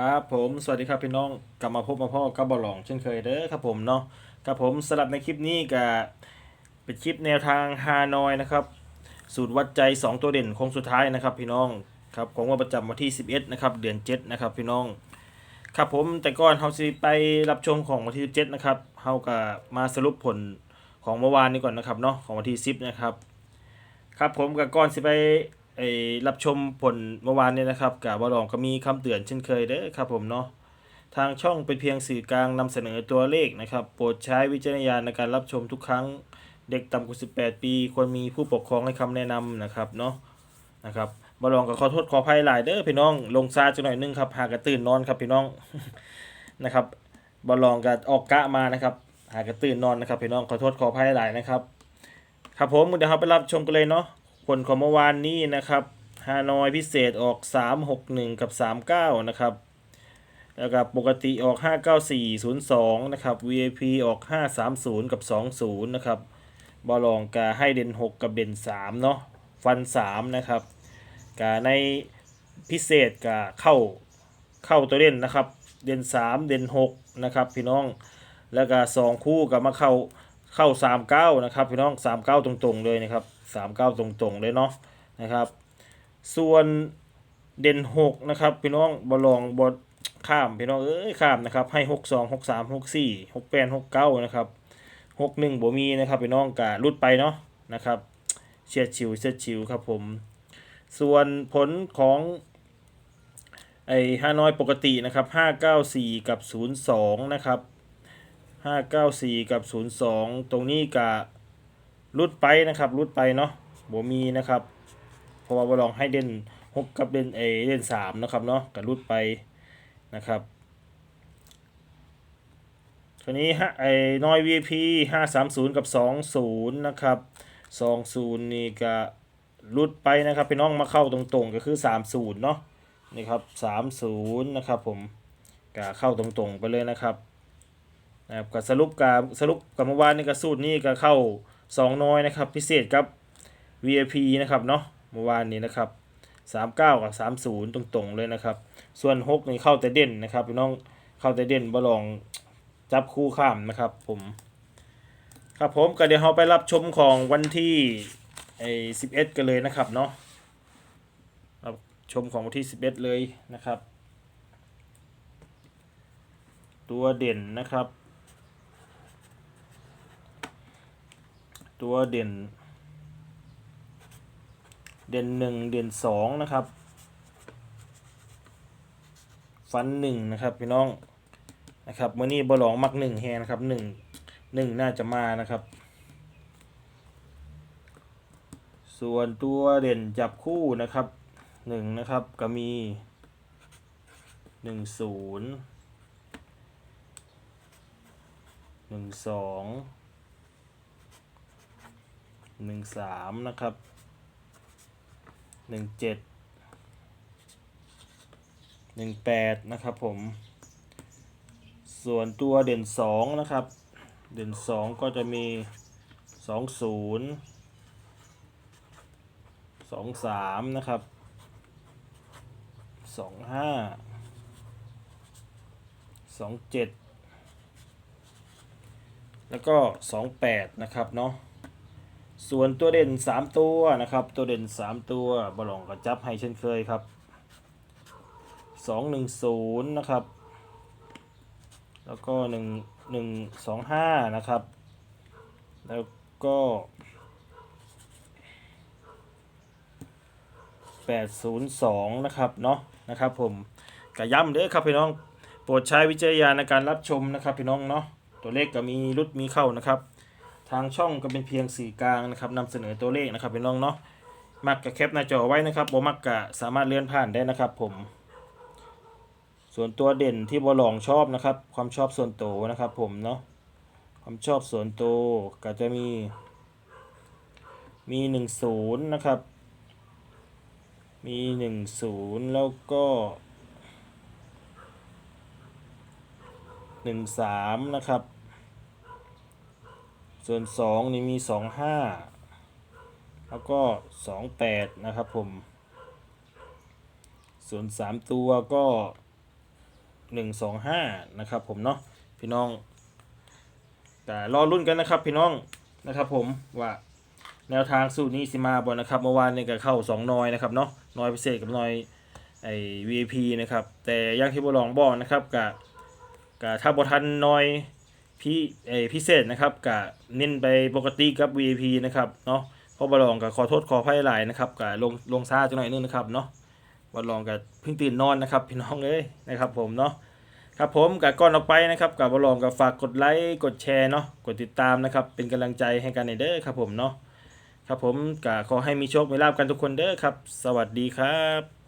ครับผมสวัสดีครับพี่น้องกลับมาพบมาพ่อกับบอลลองเช่นเคยเด้อครับผมเนาะครับผมสลับในคลิปนี้ก็เป็นคลิปแนวทางฮานอยนะครับสูตรวัดใจ 2 ตัวเด่นโค้งสุดท้ายนะครับพี่น้องครับของวันประจำวันที่ 11นะครับเดือน 7 นะครับพี่น้อง ครับผมแต่ก่อนเฮาสิไปรับชมของวันที่ 17 นะครับเฮาก็มาสรุปผลของเมื่อวานนี้ก่อนนะครับเนาะของวันที่ 10 นะครับครับผมกับก่อนสิไป ไอ้รับชมผลเมื่อวานเนี่ยนะครับกับบอลองก็มีคำเตือนเช่นเคยเด้อครับผมเนาะทางช่องเป็นเพียงสื่อกลางนำเสนอตัวเลขนะครับโปรดใช้วิจารณญาณในการรับชมทุกครั้งเด็กต่ำกว่า 18 ปี ควรมีผู้ปกครองให้คำแนะนำนะครับเนาะนะครับบอลองก็ขอโทษขออภัยหลายเด้อพี่น้องลงซาจังหน่อยนึงครับหากระตื่นนอนครับพี่น้องนะครับบอลองก็ออกกะมานะครับหากระตื่นนอนนะครับพี่น้องขอโทษขออภัยหลายนะครับครับผมเดี๋ยวเราไปรับชมกันเลยเนาะ ผลของเมื่อวานนี้นะครับฮานอยพิเศษออก 361 กับ 39 นะครับ แล้วก็ปกติออก 59402 นะครับ VIP ออก 530 กับ 20 นะครับ บอลองกาให้เด่น 6 กับเด่น 3 เนาะ ฟัน 3 นะครับกาในพิเศษกาเข้าเข้าตัวเด่นนะครับ เด่น 3 เด่น 6 นะครับ พี่น้อง แล้วก็ 2 คู่กับมาเข้าเข้า 39 นะครับ พี่น้อง 39 ตรงๆ เลยนะครับ 39 ตรงๆเลยเนาะนะครับ ส่วนเด่น 6 นะครับ พี่น้องบอลองบอข้ามพี่น้องเอ้ยข้ามนะครับให้ 62 63 64 68 69 นะครับ 61บ่มีนะครับพี่น้องกะรุดไปเนาะนะครับเฉียดชิวเฉียดชิวครับผม ส่วนผลของไอ้ฮานอยปกตินะครับ594 กับ 02 นะครับ 594 กับ 02 ตรงนี้กะ รุดไปนะครับรุดไปเนาะบ่มีนะครับ เพราะว่าบอลองให้เด่น6กับเด่นเอเด่น3นะครับเนาะกะรุดไปนะครับคราวนี้ฮะไอ้น้อย VP 530 กับ 20 นะครับ 20 นี่ก็รุดไปนะครับพี่น้องมาเข้าตรงๆก็คือ 30 เนาะนี่ครับ 30 นะครับผมก็เข้าตรงๆไปเลยนะครับนะครับก็สรุปกับสรุปกับเมื่อวานนี่ก็สูตรนี่ก็เข้า 2น้อยนะครับ พิเศษกับ VIP นะครับเนาะเมื่อวานนี้นะครับ39กับ30ตรงๆเลยนะครับ ส่วน6นี่เข้าแต่เด่นนะครับพี่น้องเข้าแต่เด่นบ่ลองจับคู่ข้ามนะครับ ผมครับผมก็เดี๋ยวเราไปรับชมของวันที่ไอ้11กันเลยนะครับเนาะรับชมของวันที่11เลยนะครับ ตัวเด่นนะครับ ตัวเด่น เด่นหนึ่งเด่นสองนะครับ ฟันหนึ่งนะครับพี่น้องนะครับเมื่อนี้บอลองมักหนึ่งแฮนะครับหนึ่งหนึ่งน่าจะมานะครับ ส่วนตัวเด่นจับคู่นะครับหนึ่งนะครับก็มีหนึ่งศูนย์หนึ่งสอง หนึ่งสามนะครับหนึ่งเจ็ดหนึ่งแปดนะครับผม ส่วนตัวเด่นสองนะครับ เด่นสองก็จะมีสองศูนย์สองสามนะครับสองห้าสองเจ็ดแล้วก็สองแปดนะครับเนาะ ส่วนตัวเด่น 3 ตัวนะครับ ตัวเด่น 3 ตัวบอลองก็จับให้เช่นเคยครับ 210 นะครับ แล้วก็ 1 1 2 5 นะครับ แล้วก็ 802 นะครับเนาะนะครับผมกระย้ำเด้อครับพี่น้อง โปรดใช้วิจารณญาณในการรับชมนะครับพี่น้องเนาะตัวเลขก็มีรุดมีเข้านะครับ ทางช่องก็เป็นเพียงสื่อกลางนะครับนำเสนอตัวเลขนะครับพี่น้องเนาะมักกับแคปหน้าจอไว้นะครับบมักกะสามารถเลื่อนผ่านได้นะครับ ผม ส่วนตัวเด่นที่บอลองชอบนะครับ ความชอบส่วนตัวนะครับ ผมเนาะความชอบส่วนตัวก็จะมี มีหนึ่งศูนย์นะครับ มีหนึ่งศูนย์แล้วก็หนึ่งสามนะครับ ส่วน 2 นี่มี 25 แล้วก็ 28 นะครับผม ส่วน 3 ตัวก็หนึ่งสองห้านะครับผมเนาะพี่น้อง แต่รอรุ่นกันนะครับพี่น้องนะครับผมว่าแนวทางสูตรนี้สิมาบ่นะครับเมื่อวานนี่ก็เข้าสองนอยนะครับเนาะนอยพิเศษกับนอยไอ้ VIP นะครับ แต่อยังที่บอลองบอกนะครับกับกับถ้าบทันนอย พี่ไอ้พิเศษนะครับกับเน้นไปปกติกับ VIP นะครับเนาะเพราะบอลองกับขอโทษขออภัยหลายนะครับกับลงลงซาจังหน่อยนึงนะครับเนาะวันลองกับเพิ่งตื่นนอนนะครับพี่น้องเอ้ยนะครับ ผมเนาะครับผมกับก่อนออกไปนะครับกับวันลองกับฝากกดไลค์กดแชร์เนาะกดติดตามนะครับเป็นกำลังใจให้กันในเด้อครับผมเนาะครับผมกับขอให้มีโชคมีลาบกันทุกคนเด้อครับ สวัสดีครับ